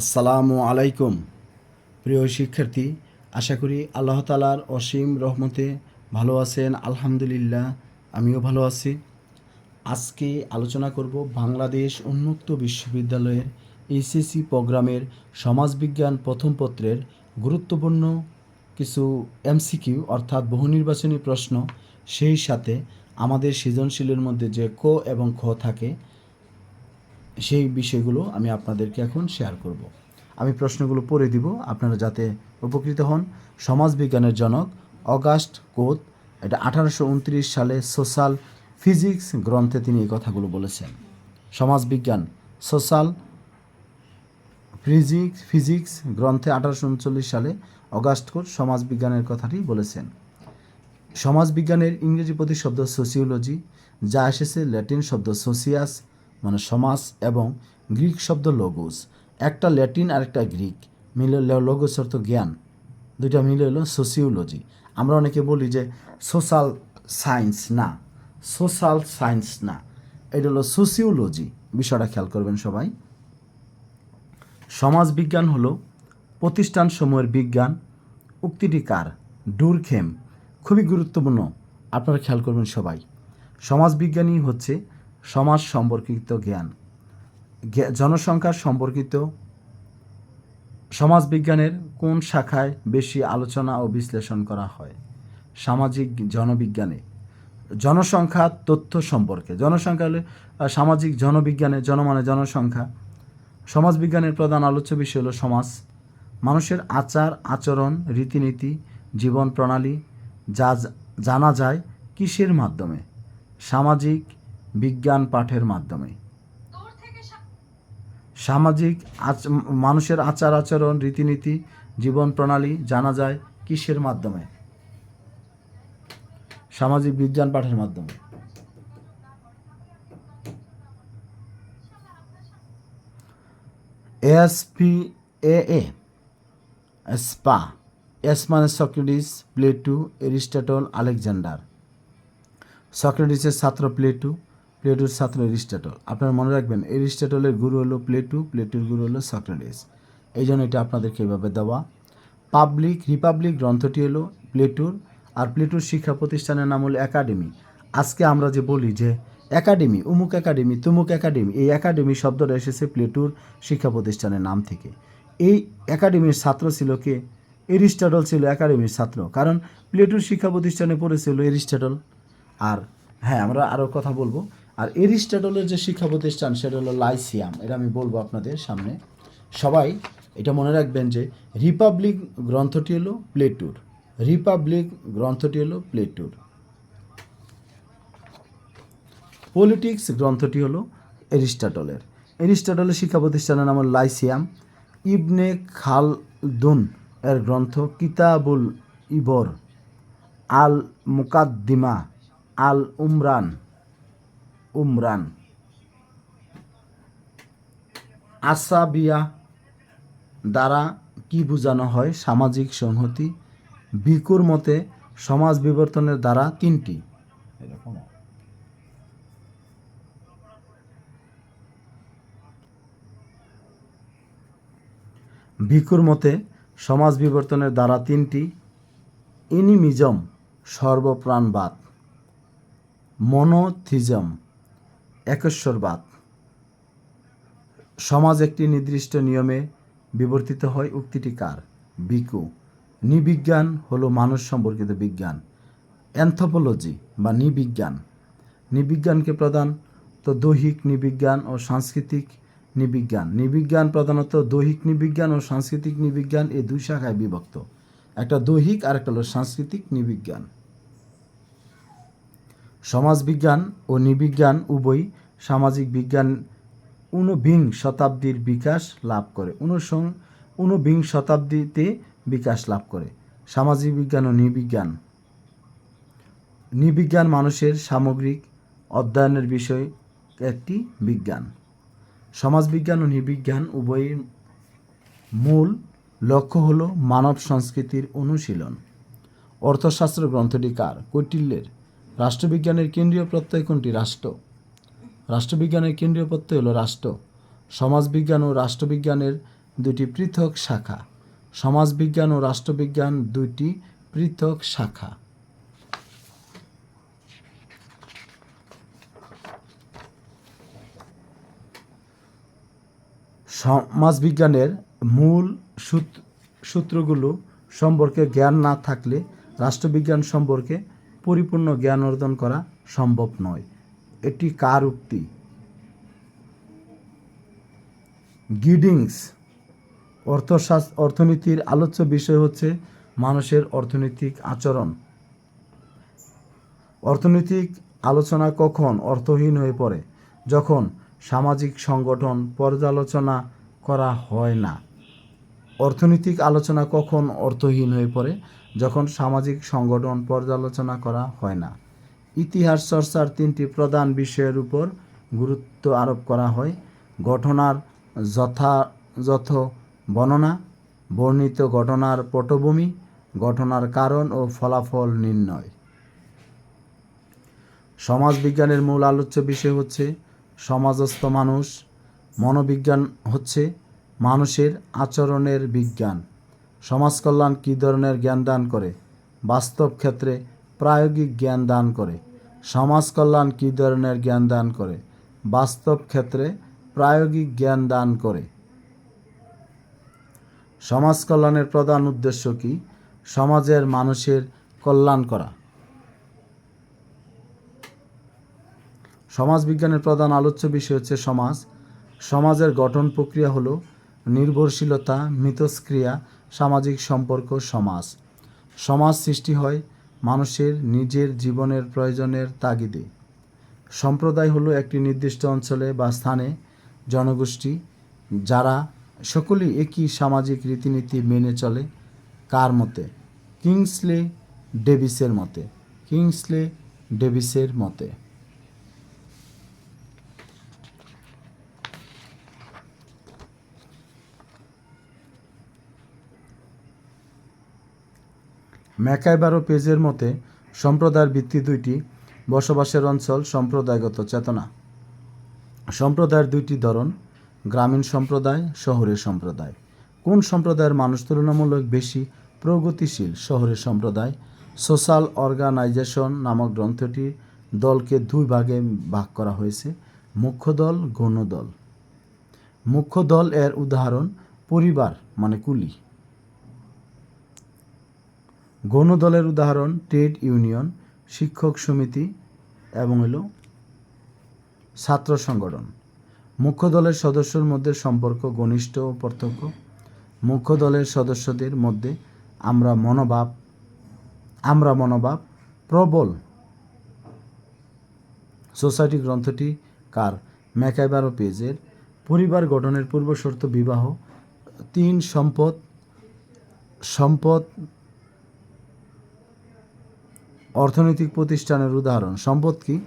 আসসালামু আলাইকুম। প্রিয় শিক্ষার্থী, আশা করি আল্লাহ তালার অসীম রহমতে ভালো আছেন, আলহামদুলিল্লাহ, আমিও ভালো আছি। আজকে আলোচনা করব বাংলাদেশ উন্মুক্ত বিশ্ববিদ্যালয়ের এইচএসসি প্রোগ্রামের সমাজবিজ্ঞান প্রথম পত্রের গুরুত্বপূর্ণ কিছু এমসিকিউ, অর্থাৎ বহু নির্বাচনী প্রশ্ন, সেই সাথে আমাদের সৃজনশীলের মধ্যে যে ক এবং খ থাকে সেই বিষয়গুলো আমি আপনাদেরকে এখন শেয়ার করব। আমি প্রশ্নগুলো পড়ে দিব, আপনারা যাতে উপকৃত হন। সমাজবিজ্ঞানের জনক অগাস্ট কোত, এটা আঠারোশো উনত্রিশ সালে সোশ্যাল ফিজিক্স গ্রন্থে তিনি এই কথাগুলো বলেছেন। সমাজবিজ্ঞান, সোশ্যাল ফিজিক্স ফিজিক্স গ্রন্থে আঠারোশো উনচল্লিশ সালে অগাস্ট কোট সমাজবিজ্ঞানের কথাটি বলেছেন। সমাজবিজ্ঞানের ইংরেজি প্রতিশব্দ সোসিওলজি যা এসেছে ল্যাটিন শব্দ সোসিয়াস মানে সমাজ এবং গ্রিক শব্দ লোগোস একটা ল্যাটিন আর একটা গ্রিক। মিলে লোগোস অর্থ জ্ঞান। দুইটা মিলে হলো সোসিওলজি আমরা অনেকে বলি যে সোশ্যাল সায়েন্স না। সোশ্যাল সায়েন্স না। এটা হলো সোসিওলজি বিষয়টা খেয়াল করবেন সবাই। সমাজবিজ্ঞান হলো প্রতিষ্ঠান সমূহের বিজ্ঞান। উক্তিটি কার? ডুরখেম। খুবই গুরুত্বপূর্ণ। আপনারা খেয়াল করবেন সবাই। সমাজবিজ্ঞানী হচ্ছে সমাজ সম্পর্কিত জ্ঞান। জনসংখ্যা সম্পর্কিত সমাজবিজ্ঞানের কোন শাখায় বেশি আলোচনা ও বিশ্লেষণ করা হয়? সামাজিক জনবিজ্ঞানে। জনসংখ্যা তথ্য সম্পর্কে। জনসংখ্যা হলে সামাজিক জনবিজ্ঞানে জনমানে জনসংখ্যা। সমাজবিজ্ঞানের প্রধান আলোচ্য বিষয় হলো সমাজ। মানুষের আচার, আচরণ, রীতিনীতি, জীবন প্রণালী যা যা- জানা যায় কিসের মাধ্যমে? সামাজিক বিজ্ঞান পাঠের মাধ্যমে। সামাজিক মানুষের আচার আচরণ রীতিনীতি জীবন প্রণালী জানা যায় কিসের মাধ্যমে? সামাজিক বিজ্ঞান পাঠের মাধ্যমে। S P A A spa S মানে সক্রেটিস প্লেটু এরিস্টটল আলেকজান্ডার। সক্রেটিসের ছাত্র প্লেটু প্লেটুর ছাত্র এরিস্টটল আপনারা মনে রাখবেন এরিস্টটলের গুরু হলো প্লেটু প্লেটুর গুরু হলো সক্রেটিস এই জন্য এটা আপনাদেরকে এভাবে দেওয়া। পাবলিক রিপাবলিক গ্রন্থটি হলো প্লেটুর আর প্লেটুর শিক্ষা প্রতিষ্ঠানের নাম হলো একাডেমি আজকে আমরা যে বলি যে একাডেমি উমুক একাডেমি তুমুক একাডেমি এই একাডেমি শব্দটা এসেছে প্লেটুর শিক্ষা প্রতিষ্ঠানের নাম থেকে। এই একাডেমির ছাত্র ছিল কে? এরিস্টটল ছিল একাডেমির ছাত্র, কারণ প্লেটুর শিক্ষা প্রতিষ্ঠানে পড়েছিল এরিস্টটল আর হ্যাঁ আমরা আরও কথা বলব। আর এরিস্টটলের যে শিক্ষা প্রতিষ্ঠান, সেটা হলো লাইসিয়াম। এটা আমি বলব আপনাদের সামনে। সবাই এটা মনে রাখবেন যে রিপাবলিক গ্রন্থটি হলো প্লেটুর। রিপাবলিক গ্রন্থটি হলো প্লেটুর। পলিটিক্স গ্রন্থটি হলো এরিস্টাটলের। এরিস্টাটলের শিক্ষা প্রতিষ্ঠানের নাম হলো লাইসিয়াম। ইবনে খালদুন এর গ্রন্থ কিতাবুল ইবর আল মুকাদ্দিমা আল উমরান উমরান। আসাবিয়া দ্বারা কি বোঝানো হয়? সামাজিক সংহতি বিকুর মতে সমাজ বিবর্তনের দ্বারা তিনটি। ভিকুর মতে সমাজ বিবর্তনের দ্বারা তিনটি। এনিমিজম সর্বপ্রাণবাদ। মনোথিজম একেশ্বরবাদ সমাজ একটি নির্দিষ্ট নিয়মে বিবর্তিত হয়, উক্তিটি কার? বিকু নিবিজ্ঞান হলো মানুষ সম্পর্কিত বিজ্ঞান। অ্যানথোপোলজি বা নিবিজ্ঞান। নিবিজ্ঞানকে প্রধান তো দৈহিক নিবিজ্ঞান ও সাংস্কৃতিক নিবিজ্ঞান। নিবিজ্ঞান প্রধানত দৈহিক নিবিজ্ঞান ও সাংস্কৃতিক নিবিজ্ঞান এই দুই শাখায় বিভক্ত। একটা দৈহিক আর একটা হলো সাংস্কৃতিক নিবিজ্ঞান। সমাজবিজ্ঞান ও নিবিজ্ঞান উভয় সামাজিক বিজ্ঞান ঊনবিংশ শতাব্দীর বিকাশ লাভ করে। ঊনসং, ঊনবিংশ শতাব্দীতে বিকাশ লাভ করে। সামাজিক বিজ্ঞান ও নিবিজ্ঞান। নিবিজ্ঞান মানুষের সামগ্রিক অধ্যয়নের বিষয় একটি বিজ্ঞান। সমাজবিজ্ঞান ও নিবিজ্ঞান উভয়ের মূল লক্ষ্য হল মানব সংস্কৃতির অনুশীলন। অর্থশাস্ত্র গ্রন্থটি কার? কৌটিল্যের। রাষ্ট্রবিজ্ঞানের কেন্দ্রীয় প্রত্যয় কোনটি? রাষ্ট্র। রাষ্ট্রবিজ্ঞানের কেন্দ্রীয় প্রত্যয় হলো রাষ্ট্র। সমাজবিজ্ঞান ও রাষ্ট্রবিজ্ঞানের দুটি পৃথক শাখা। সমাজবিজ্ঞান ও রাষ্ট্রবিজ্ঞান দুইটি পৃথক শাখা। সমাজবিজ্ঞানের মূল সূত- সূত্রগুলো সম্পর্কে জ্ঞান না থাকলে রাষ্ট্রবিজ্ঞান সম্পর্কে পরিপূর্ণ জ্ঞান অর্জন করা সম্ভব নয়। এটি কার উক্তি? গিডিংস অর্থশাস্ত্র অর্থনীতির আলোচ্য বিষয় হচ্ছে মানুষের অর্থনৈতিক আচরণ। অর্থনৈতিক আলোচনা কখন অর্থহীন হয়ে পড়ে? যখন সামাজিক সংগঠন পর্যালোচনা করা হয় না। অর্থনৈতিক আলোচনা কখন অর্থহীন হয়ে পড়ে? যখন সামাজিক সংগঠন পর্যালোচনা করা হয় না। ইতিহাস চর্চার তিনটি প্রধান বিষয়ের উপর গুরুত্ব আরোপ করা হয়। ঘটনার যথাযথ বর্ণনা, বর্ণিত ঘটনার পটভূমি, ঘটনার কারণ ও ফলাফল নির্ণয়। সমাজবিজ্ঞানের মূল আলোচ্য বিষয় হচ্ছে সমাজস্থ মানুষ, মনোবিজ্ঞান হচ্ছে মানুষের আচরণের বিজ্ঞান। সমাজকল্যাণ কী ধরনের জ্ঞান দান করে? বাস্তব ক্ষেত্রে প্রায়োগিক জ্ঞান দান করে। সমাজ কল্যাণ কী ধরনের জ্ঞান দান করে? বাস্তব ক্ষেত্রে প্রায়োগিক জ্ঞান দান করে। সমাজ কল্যাণের প্রধান উদ্দেশ্য কি? সমাজের মানুষের কল্যাণ করা। সমাজবিজ্ঞানের প্রধান আলোচ্য বিষয় হচ্ছে সমাজ। সমাজের গঠন প্রক্রিয়া হলো নির্ভরশীলতা, মিথস্ক্রিয়া সামাজিক সম্পর্ক, সমাজ। সমাজ সৃষ্টি হয় মানুষের নিজের জীবনের প্রয়োজনের তাগিদে। সম্প্রদায় হলো একটি নির্দিষ্ট অঞ্চলে বা স্থানে জনগোষ্ঠী যারা সকলেই একই সামাজিক রীতিনীতি মেনে চলে কার মতে? কিংসলে ডেভিসের মতে। কিংসলে ডেভিসের মতে। ম্যাকাইবারো পেজের মতে, সম্প্রদায়ের ভিত্তি দুইটি, বসবাসের অঞ্চল, সম্প্রদায়গত চেতনা। সম্প্রদায়ের দুইটি ধরন, গ্রামীণ সম্প্রদায়, শহরের সম্প্রদায়। কোন সম্প্রদায়ের মানুষ তুলনামূলক বেশি প্রগতিশীল? শহরের সম্প্রদায়, সোশ্যাল অর্গানাইজেশন নামক গ্রন্থটি দলকে দুই ভাগে ভাগ করা হয়েছে, মুখ্য দল গৌণ দল। মুখ্য দল এর উদাহরণ, পরিবার মানে কুলি। গৌণ দলের উদাহরণ ট্রেড ইউনিয়ন, শিক্ষক সমিতি এবং হলো ছাত্র সংগঠন। মুখ্য দলের সদস্যর মধ্যে সম্পর্ক ঘনিষ্ঠ ও প্রত্যক্ষ। মুখ্য দলের সদস্যদের মধ্যে আমরা মনোভাব আমরা মনোভাব প্রবল। সোসাইটি গ্রন্থটি কার? ম্যাকাইবার ও পেজের। পরিবার গঠনের পূর্বশর্ত বিবাহ, তিন সম্পদ সম্পদ অর্থনৈতিক প্রতিষ্ঠানের উদাহরণ। সম্পদ কি?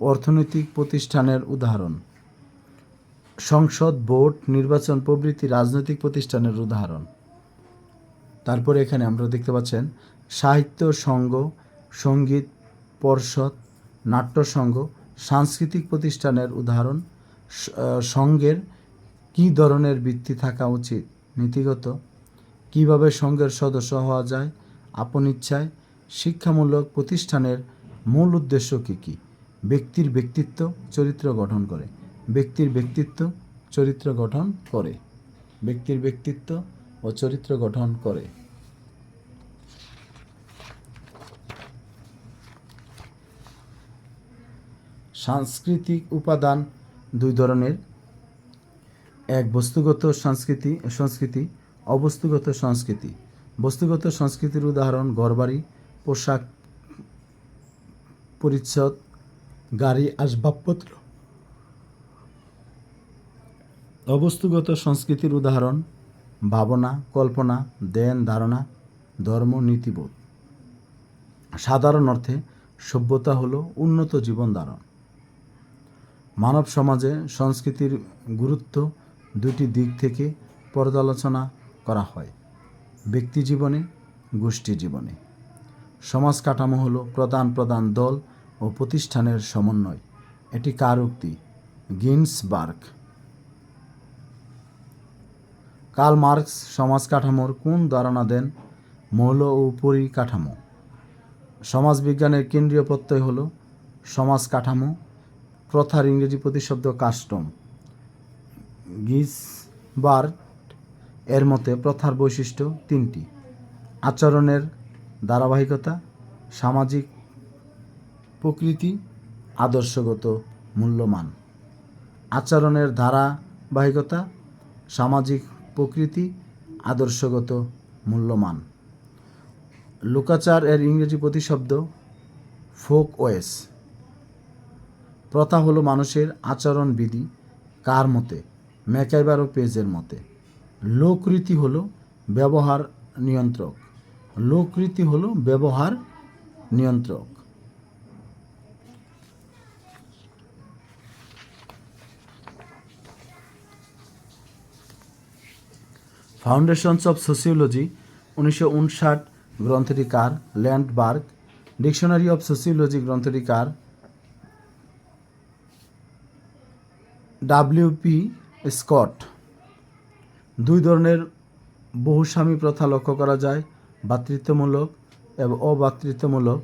অর্থনৈতিক প্রতিষ্ঠানের উদাহরণ। সংসদ ভোট নির্বাচন প্রভৃতি রাজনৈতিক প্রতিষ্ঠানের উদাহরণ। তারপরে এখানে আমরা দেখতে পাচ্ছেন, সাহিত্য সংঘ সংগীত, পর্ষদ, নাট্য সংঘ সাংস্কৃতিক প্রতিষ্ঠানের উদাহরণ সংঘের কী ধরনের বৃত্তি থাকা উচিত? নীতিগত। কীভাবে সংঘের সদস্য হওয়া যায়? আপন ইচ্ছায় শিক্ষামূলক প্রতিষ্ঠানের মূল উদ্দেশ্য কী কী? ব্যক্তির ব্যক্তিত্ব, চরিত্র গঠন করে। ব্যক্তির ব্যক্তিত্ব, চরিত্র গঠন করে। ব্যক্তির ব্যক্তিত্ব ও চরিত্র গঠন করে। সাংস্কৃতিক উপাদান দুই ধরনের। এক বস্তুগত সংস্কৃতি সংস্কৃতি, অবস্তুগত সংস্কৃতি। বস্তুগত সংস্কৃতির উদাহরণ ঘরবাড়ি পোশাক পরিচ্ছদ, গাড়ি আসবাবপত্র। অবস্তুগত সংস্কৃতির উদাহরণ, ভাবনা, কল্পনা দেন ধারণা, ধর্ম, নীতিবোধ। সাধারণ অর্থে সভ্যতা হলো উন্নত জীবন ধারণ। মানব সমাজে সংস্কৃতির গুরুত্ব দুটি দিক থেকে পর্যালোচনা করা হয়, ব্যক্তি জীবনে, গোষ্ঠী জীবনে। সমাজ কাঠামো হলো প্রধান প্রধান দল ও প্রতিষ্ঠানের সমন্বয়। এটি কার উক্তি? গিন্সবার্গ। কার্ল মার্কস সমাজ কাঠামোর কোন ধারণা দেন? মৌল ও পরিকাঠামো। সমাজবিজ্ঞানের কেন্দ্রীয় প্রত্যয় হল সমাজ কাঠামো প্রথার ইংরেজি প্রতিশব্দ কাস্টম। গিসবার্ট এর মতে প্রথার বৈশিষ্ট্য তিনটি। আচরণের ধারাবাহিকতা, সামাজিক প্রকৃতি আদর্শগত মূল্যমান। আচরণের ধারাবাহিকতা, সামাজিক প্রকৃতি আদর্শগত মূল্যমান। লোকাচার এর ইংরেজি প্রতিশব্দ ফোক ওয়েস। প্রথা হলো মানুষের আচরণ বিধি কার মতে? ম্যাকাইবার ও পেজের মতে। লোকরীতি হলো ব্যবহার নিয়ন্ত্রক। লোকরীতি হলো ব্যবহার নিয়ন্ত্রক। ফাউন্ডেশনস অফ সোসিওলজি উনিশশো উনষাট, গ্রন্থটি কার? ল্যান্ডবার্গ ডিকশনারি অফ সোসিওলজি গ্রন্থটি কার? ডাব্লিউপি স্কট দুই ধরনের বহুস্বামী প্রথা লক্ষ্য করা যায়। ভাতৃত্বমূলক এবং অভাতৃত্বমূলক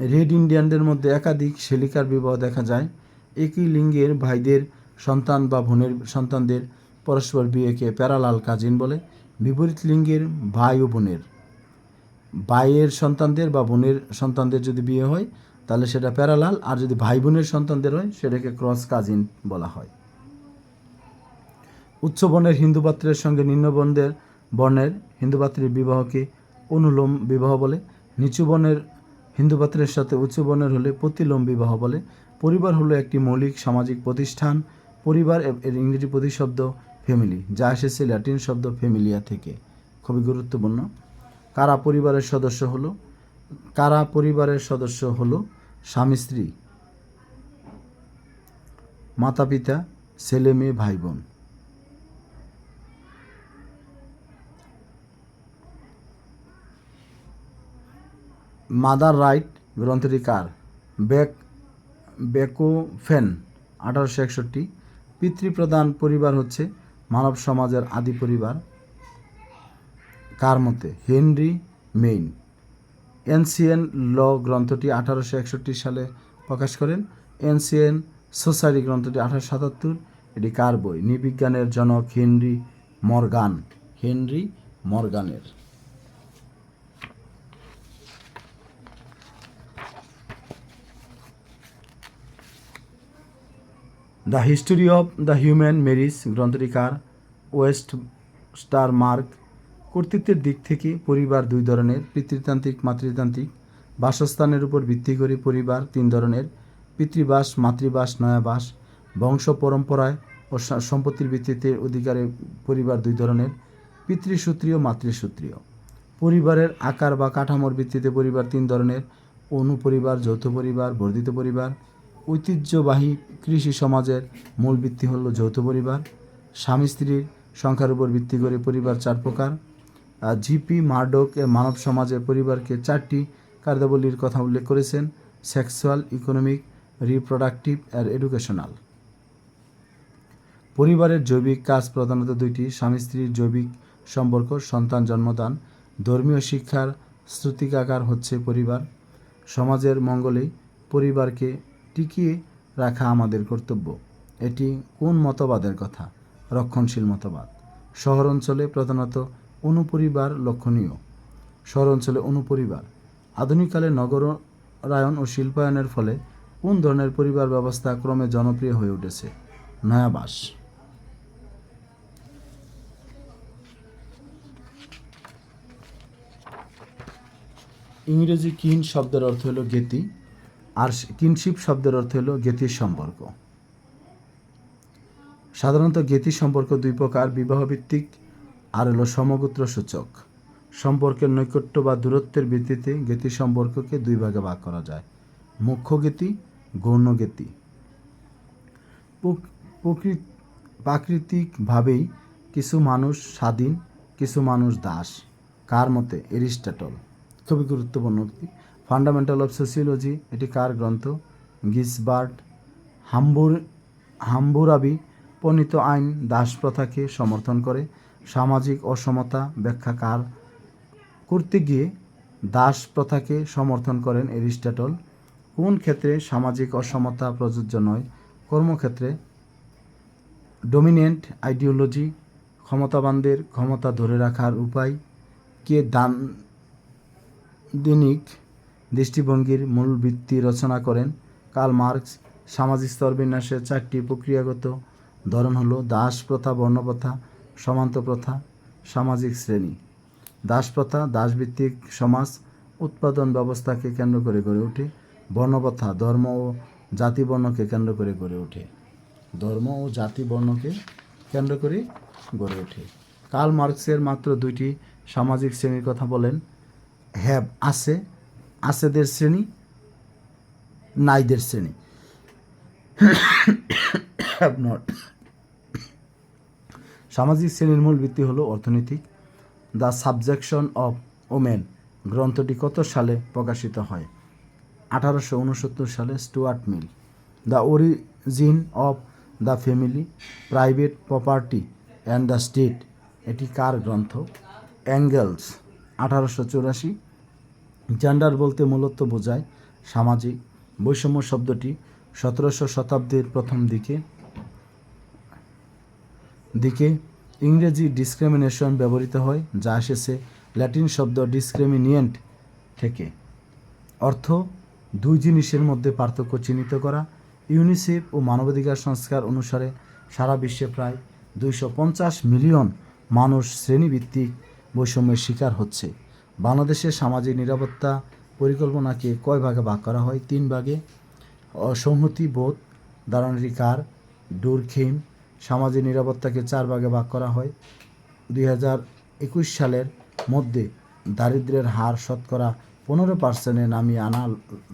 রেড ইন্ডিয়ানদের মধ্যে একাধিক শেলিকার বিবাহ দেখা যায়। একই লিঙ্গের ভাইদের সন্তান বা বোনের সন্তানদের পরস্পর বিয়েকে প্যারালাল কাজিন বলে। বিপরীত লিঙ্গের ভাই ও বোনের। ভাইয়ের সন্তানদের বা বোনের সন্তানদের যদি বিয়ে হয়, তাহলে সেটা প্যারালাল। আর যদি ভাই বোনের সন্তানদের হয়, সেটাকে ক্রস কাজিন বলা হয়। উচ্চ বর্ণের হিন্দু পাত্রের সঙ্গে নিম্ন বর্ণের বর্ণের হিন্দু পাত্রের বিবাহকে অনুলোম বিবাহ বলে, নিচু বর্ণের হিন্দু পাত্রের সাথে উচ্চ বর্ণের হলে প্রতিলোম বিবাহ বলে। পরিবার হলো একটি মৌলিক সামাজিক প্রতিষ্ঠান। পরিবার এর ইংরেজি প্রতিশব্দ ফ্যামিলি যা এসেছে ল্যাটিন শব্দ ফ্যামিলিয়া থেকে। খুবই গুরুত্বপূর্ণ। কারা পরিবারের সদস্য হলো? কারা পরিবারের সদস্য হলো? স্বামী, স্ত্রী। মাতা পিতা ছেলে মেয়ে ভাই বোন মাদার রাইট গ্রন্থটি কার? বেক, বেকোফেন, আঠারোশো একষট্টি। পিতৃপ্রধান পরিবার হচ্ছে মানব সমাজের আদি পরিবার। কার মতে? Henry main. এনসিএন ল গ্রন্থটি আঠারোশো একষট্টি সালে প্রকাশ করেন। এনসিএন সোসাইটি গ্রন্থটি আঠারোশো সাতাত্তর। এটি কার বই? নৃবিজ্ঞানের জনক Henry Morgan. Henry মর্গানের। The history of the human marriage গ্রন্থটি কার ওয়েস্ট স্টার মার্ক কর্তৃত্বের দিক থেকে পরিবার দুই ধরনের, পিতৃতান্ত্রিক, মাতৃতান্ত্রিক। বাসস্থানের উপর ভিত্তি করে পরিবার তিন ধরনের, পিতৃবাস, মাতৃবাস, নয়াবাস। বংশ, পরম্পরায় ও সম্পত্তির ভিত্তিতে অধিকারে পরিবার দুই ধরনের, পিতৃসূত্রীয়, মাতৃসূত্রীয়। পরিবারের আকার বা কাঠামোর ভিত্তিতে পরিবার তিন ধরনের, অনুপরিবার, যৌথ পরিবার, বর্ধিত পরিবার ঐতিহ্যবাহী কৃষি সমাজের মূল ভিত্তি হল যৌথ পরিবার। স্বামী স্ত্রীর সংখ্যার উপর ভিত্তি করে পরিবার চার প্রকার। জিপি, মার্ডক মানব সমাজে পরিবারকে চারটি কার্যাবলীর কথা উল্লেখ করেছেন। সেক্সুয়াল, ইকোনমিক, রিপ্রোডাক্টিভ আর এডুকেশনাল। পরিবারের জৈবিক কাজ প্রধানত দুইটি, স্বামী স্ত্রীর জৈবিক সম্পর্ক, সন্তান জন্মদান। ধর্মীয় শিক্ষার শ্রুতিকাকার হচ্ছে পরিবার। সমাজের মঙ্গলেই পরিবারকে টিকিয়ে রাখা আমাদের কর্তব্য। এটি কোন মতবাদের কথা? রক্ষণশীল মতবাদ। শহর অঞ্চলে প্রধানত অনুপরিবার লক্ষণীয়। শহর অঞ্চলে অনুপরিবার। আধুনিককালে নগরায়ন ও শিল্পায়নের ফলে কোন ধরনের পরিবার ব্যবস্থা ক্রমে জনপ্রিয় হয়ে উঠেছে? নয়াবাস। ইংরেজি কিন শব্দের অর্থ হলো জ্ঞেতি আর কিনশিপ শব্দের অর্থ হলো জ্ঞেতির সম্পর্ক। সাধারণত জ্ঞেতি সম্পর্ক দুই প্রকার, বিবাহভিত্তিক আর হলো সমগোত্র সূচক। সম্পর্কের নৈকট্য বা দূরত্বের ভিত্তিতে জ্ঞেতি সম্পর্ককে দুই ভাগে ভাগ করা যায়। মুখ্য জ্ঞেতি গৌণ প্রকৃত প্রাকৃতিকভাবেই কিছু মানুষ স্বাধীন, কিছু মানুষ দাস। কার মতে? এরিস্টাটল। খুবই গুরুত্বপূর্ণ ফান্ডামেন্টাল অফ সোসিওলজি এটি কার গ্রন্থ? গিসবার্ট হাম্বুর, হাম্বুরাবি প্রণীত আইন দাস প্রথাকে সমর্থন করে। সামাজিক অসমতা ব্যাখ্যা কার? করতে গিয়ে দাস প্রথাকে সমর্থন করেন এরিস্টটল। কোন ক্ষেত্রে সামাজিক অসমতা প্রযোজ্য নয়? কর্মক্ষেত্রে ডোমিনেন্ট আইডিওলজি, ক্ষমতাবানদের ক্ষমতা ধরে রাখার উপায়। কে দান, দৈনিক দৃষ্টিভঙ্গির মূল ভিত্তি রচনা করেন কার্ল মার্কস। সামাজিক স্তরবিন্যাসের চারটি প্রক্রিয়াগত ধরন হলো দাস প্রথা, বর্ণপ্রথা, সমান্ত প্রথা, সামাজিক শ্রেণি। দাস প্রথা, দাসভিত্তিক সমাজ, উৎপাদন ব্যবস্থাকে কেন্দ্র করে গড়ে ওঠে। বর্ণপ্রথা, ধর্ম ও জাতিবর্ণকে কেন্দ্র করে গড়ে ওঠে। ধর্ম ও জাতি বর্ণকে কেন্দ্র করে গড়ে ওঠে। কার্ল মার্কসের মাত্র দুইটি সামাজিক শ্রেণির কথা বলেন। হ্যাব আছে আছেদের শ্রেণি, নাইদের শ্রেণি। নট সামাজিক শ্রেণির মূল ভিত্তি হলো অর্থনৈতিক। দ্য সাবজেকশন অফ ওমেন গ্রন্থটি কত সালে প্রকাশিত হয়? আঠারোশো উনসত্তর সালে Stuart Mill the origin of the family private property and the state এটি কার গ্রন্থ? অ্যাঙ্গেলস আঠারোশো চুরাশি জেন্ডার বলতে মূলত বোঝায় সামাজিক বৈষম্য শব্দটি সতেরোশো শতাব্দীর প্রথম দিকে। দিকে ইংরেজি ডিসক্রিমিনেশন ব্যবহৃত হয়, যা এসেছে ল্যাটিন শব্দ ডিসক্রিমিনিয়েন্ট থেকে। অর্থ, দুই জিনিসের মধ্যে পার্থক্য চিহ্নিত করা। ইউনিসেফ ও মানবাধিকার সংস্কার অনুসারে সারা বিশ্বে প্রায় দুইশো পঞ্চাশ মিলিয়ন মানুষ শ্রেণীভিত্তিক বৈষম্যের শিকার হচ্ছে। বাংলাদেশের সামাজিক নিরাপত্তা পরিকল্পনাকে কয় ভাগে ভাগ করা হয়? তিন ভাগে। সংহতি বোধ, দারণাধিকার ডুরখিম সামাজিক নিরাপত্তাকে চার ভাগে ভাগ করা হয়। দুই একুশ সালের মধ্যে দারিদ্র্যের হার শতকরা পনেরো পার্সেন্টে নামিয়ে আনা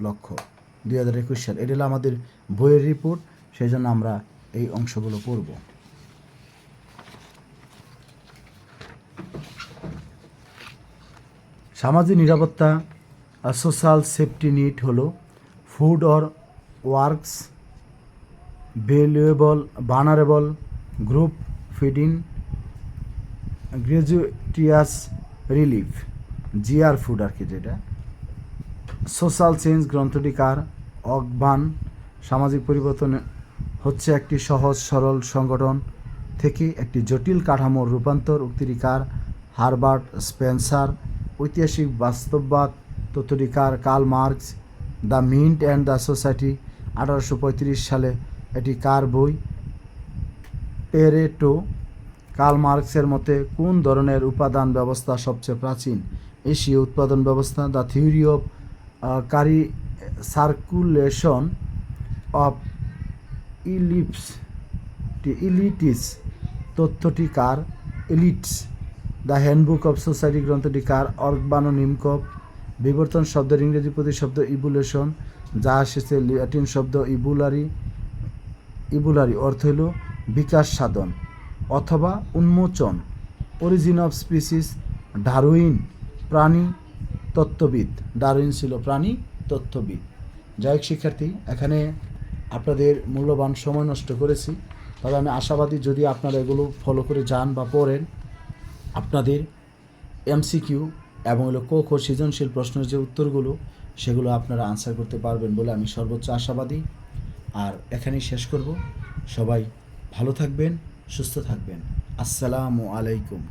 লক্ষ্য। দুই হাজার একুশ সাল। এটা হলো আমাদের বইয়ের রিপোর্ট সেই জন্য আমরা এই অংশগুলো পড়ব। সামাজিক নিরাপত্তা সোশ্যাল সেফটি নিট হলো food or works valuable vulnerable group feeding gratuitous relief GR food আর কি যেটা। সোশ্যাল চেঞ্জ গ্রন্থটি কার? অগবান সামাজিক পরিবর্তন হচ্ছে একটি সহজ, সরল সংগঠন থেকে একটি জটিল কাঠামোর রূপান্তর। উক্তিটি কার? হারবার্ট স্পেন্সার ঐতিহাসিক বাস্তববাদ তথ্যটি কার Karl Marx, the mint and the society আঠারোশো পঁয়ত্রিশ সালে এটি কার বই? পেরেটো। কার্ল মার্কসের মতে, কোন ধরনের উপাদান ব্যবস্থা সবচেয়ে প্রাচীন? এশীয় উৎপাদন ব্যবস্থা, the theory of curry, circulation of elites elites তথ্যটি কার elites the handbook of society গ্রন্থটি কার অর্বানো নিমকপ বিবর্তন শব্দের ইংরেজি প্রতিশব্দ ইবুলেশন, যা এসেছে ল্যাটিন শব্দ ইবুলারি ইবুলারি অর্থ হল বিকাশ সাধন অথবা উন্মোচন অরিজিন অফ স্পিসিস ডারুইন প্রাণী, তত্ত্ববিদ। ডারউইন ছিল প্রাণী, তত্ত্ববিদ। যাই শিক্ষার্থী, এখানে আপনাদের মূল্যবান সময় নষ্ট করেছি। তবে আমি আশাবাদী, যদি আপনারা এগুলো ফলো করে যান বা পড়েন আপনাদের এমসিকিউ এবং হলো কো খো সৃজনশীল প্রশ্নের যে উত্তরগুলো, সেগুলো আপনারা আনসার করতে পারবেন বলে আমি সর্বোচ্চ আশাবাদী। আর এখানেই শেষ করব। সবাই ভালো থাকবেন, সুস্থ থাকবেন। আসসালামু আলাইকুম।